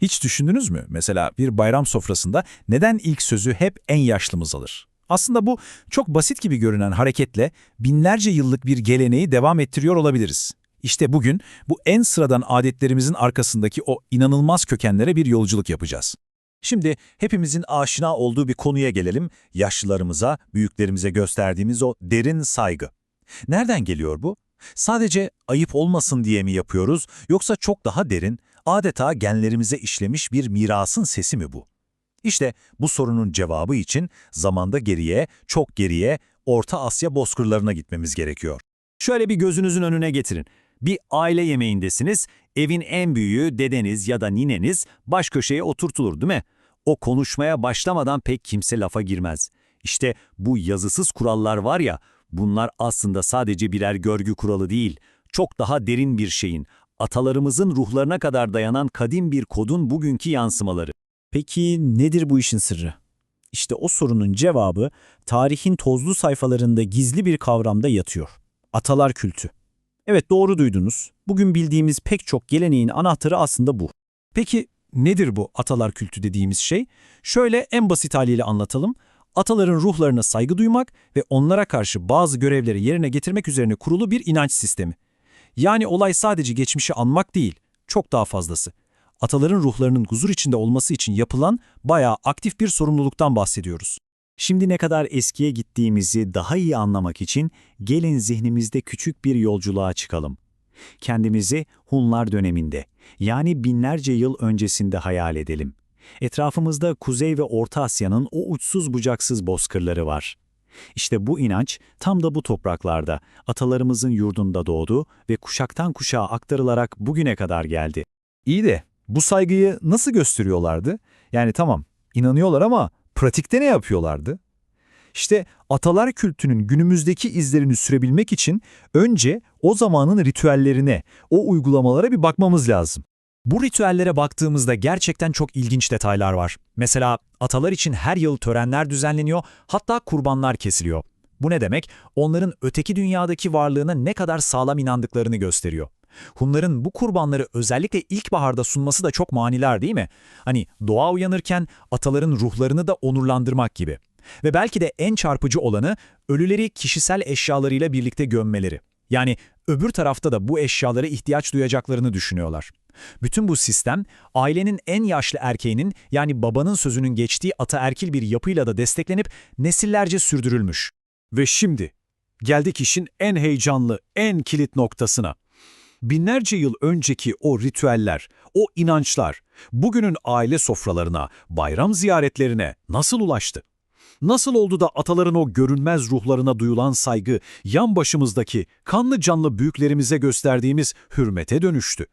Hiç düşündünüz mü? Mesela bir bayram sofrasında neden ilk sözü hep en yaşlımız alır? Aslında bu çok basit gibi görünen hareketle binlerce yıllık bir geleneği devam ettiriyor olabiliriz. İşte bugün bu en sıradan adetlerimizin arkasındaki o inanılmaz kökenlere bir yolculuk yapacağız. Şimdi hepimizin aşina olduğu bir konuya gelelim. Yaşlılarımıza, büyüklerimize gösterdiğimiz o derin saygı. Nereden geliyor bu? Sadece ayıp olmasın diye mi yapıyoruz yoksa çok daha derin, adeta genlerimize işlemiş bir mirasın sesi mi bu? İşte bu sorunun cevabı için zamanda geriye, çok geriye, Orta Asya bozkırlarına gitmemiz gerekiyor. Şöyle bir gözünüzün önüne getirin. Bir aile yemeğindesiniz, evin en büyüğü dedeniz ya da nineniz baş köşeye oturtulur değil mi? O konuşmaya başlamadan pek kimse lafa girmez. İşte bu yazısız kurallar var ya, bunlar aslında sadece birer görgü kuralı değil, çok daha derin bir şeyin, atalarımızın ruhlarına kadar dayanan kadim bir kodun bugünkü yansımaları. Peki nedir bu işin sırrı? İşte o sorunun cevabı tarihin tozlu sayfalarında gizli bir kavramda yatıyor. Atalar kültü. Evet doğru duydunuz. Bugün bildiğimiz pek çok geleneğin anahtarı aslında bu. Peki nedir bu atalar kültü dediğimiz şey? Şöyle en basit haliyle anlatalım. Ataların ruhlarına saygı duymak ve onlara karşı bazı görevleri yerine getirmek üzerine kurulu bir inanç sistemi. Yani olay sadece geçmişi anmak değil, çok daha fazlası. Ataların ruhlarının huzur içinde olması için yapılan bayağı aktif bir sorumluluktan bahsediyoruz. Şimdi ne kadar eskiye gittiğimizi daha iyi anlamak için gelin zihnimizde küçük bir yolculuğa çıkalım. Kendimizi Hunlar döneminde, yani binlerce yıl öncesinde hayal edelim. Etrafımızda Kuzey ve Orta Asya'nın o uçsuz bucaksız bozkırları var. İşte bu inanç tam da bu topraklarda, atalarımızın yurdunda doğdu ve kuşaktan kuşağa aktarılarak bugüne kadar geldi. İyi de bu saygıyı nasıl gösteriyorlardı? Yani tamam inanıyorlar ama pratikte ne yapıyorlardı? İşte atalar kültünün günümüzdeki izlerini sürebilmek için önce o zamanın ritüellerine, o uygulamalara bir bakmamız lazım. Bu ritüellere baktığımızda gerçekten çok ilginç detaylar var. Mesela atalar için her yıl törenler düzenleniyor, hatta kurbanlar kesiliyor. Bu ne demek? Onların öteki dünyadaki varlığına ne kadar sağlam inandıklarını gösteriyor. Hunların bu kurbanları özellikle ilkbaharda sunması da çok maniler değil mi? Hani doğa uyanırken ataların ruhlarını da onurlandırmak gibi. Ve belki de en çarpıcı olanı ölüleri kişisel eşyalarıyla birlikte gömmeleri. Yani öbür tarafta da bu eşyalara ihtiyaç duyacaklarını düşünüyorlar. Bütün bu sistem ailenin en yaşlı erkeğinin yani babanın sözünün geçtiği ataerkil bir yapıyla da desteklenip nesillerce sürdürülmüş. Ve şimdi geldik işin en heyecanlı, en kilit noktasına. Binlerce yıl önceki o ritüeller, o inançlar bugünün aile sofralarına, bayram ziyaretlerine nasıl ulaştı? Nasıl oldu da ataların o görünmez ruhlarına duyulan saygı yan başımızdaki kanlı canlı büyüklerimize gösterdiğimiz hürmete dönüştü?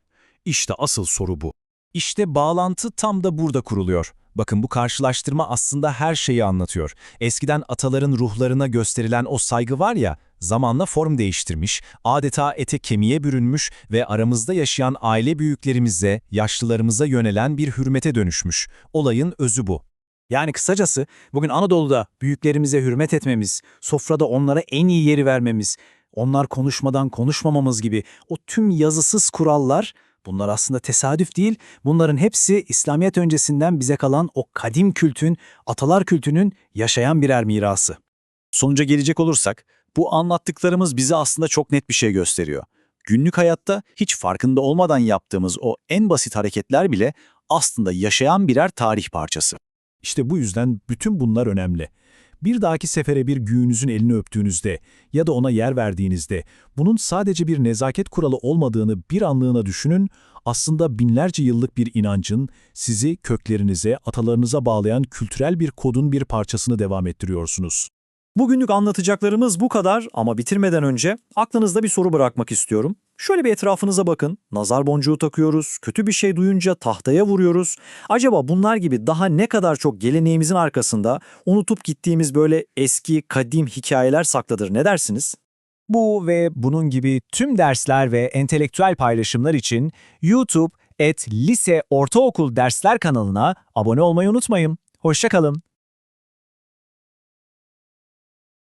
İşte asıl soru bu. İşte bağlantı tam da burada kuruluyor. Bakın bu karşılaştırma aslında her şeyi anlatıyor. Eskiden ataların ruhlarına gösterilen o saygı var ya, zamanla form değiştirmiş, adeta ete kemiğe bürünmüş ve aramızda yaşayan aile büyüklerimize, yaşlılarımıza yönelen bir hürmete dönüşmüş. Olayın özü bu. Yani kısacası bugün Anadolu'da büyüklerimize hürmet etmemiz, sofrada onlara en iyi yeri vermemiz, onlar konuşmadan konuşmamamız gibi o tüm yazısız kurallar bunlar aslında tesadüf değil. Bunların hepsi İslamiyet öncesinden bize kalan o kadim kültün, atalar kültünün yaşayan birer mirası. Sonuca gelecek olursak, bu anlattıklarımız bize aslında çok net bir şey gösteriyor. Günlük hayatta hiç farkında olmadan yaptığımız o en basit hareketler bile aslında yaşayan birer tarih parçası. İşte bu yüzden bütün bunlar önemli. Bir dahaki sefere bir güğünüzün elini öptüğünüzde ya da ona yer verdiğinizde bunun sadece bir nezaket kuralı olmadığını bir anlığına düşünün, aslında binlerce yıllık bir inancın sizi köklerinize, atalarınıza bağlayan kültürel bir kodun bir parçasını devam ettiriyorsunuz. Bugünlük anlatacaklarımız bu kadar ama bitirmeden önce aklınızda bir soru bırakmak istiyorum. Şöyle bir etrafınıza bakın. Nazar boncuğu takıyoruz, kötü bir şey duyunca tahtaya vuruyoruz. Acaba bunlar gibi daha ne kadar çok geleneğimizin arkasında unutup gittiğimiz böyle eski, kadim hikayeler saklıdır ne dersiniz? Bu ve bunun gibi tüm dersler ve entelektüel paylaşımlar için YouTube et lise ortaokul dersler kanalına abone olmayı unutmayın. Hoşçakalın.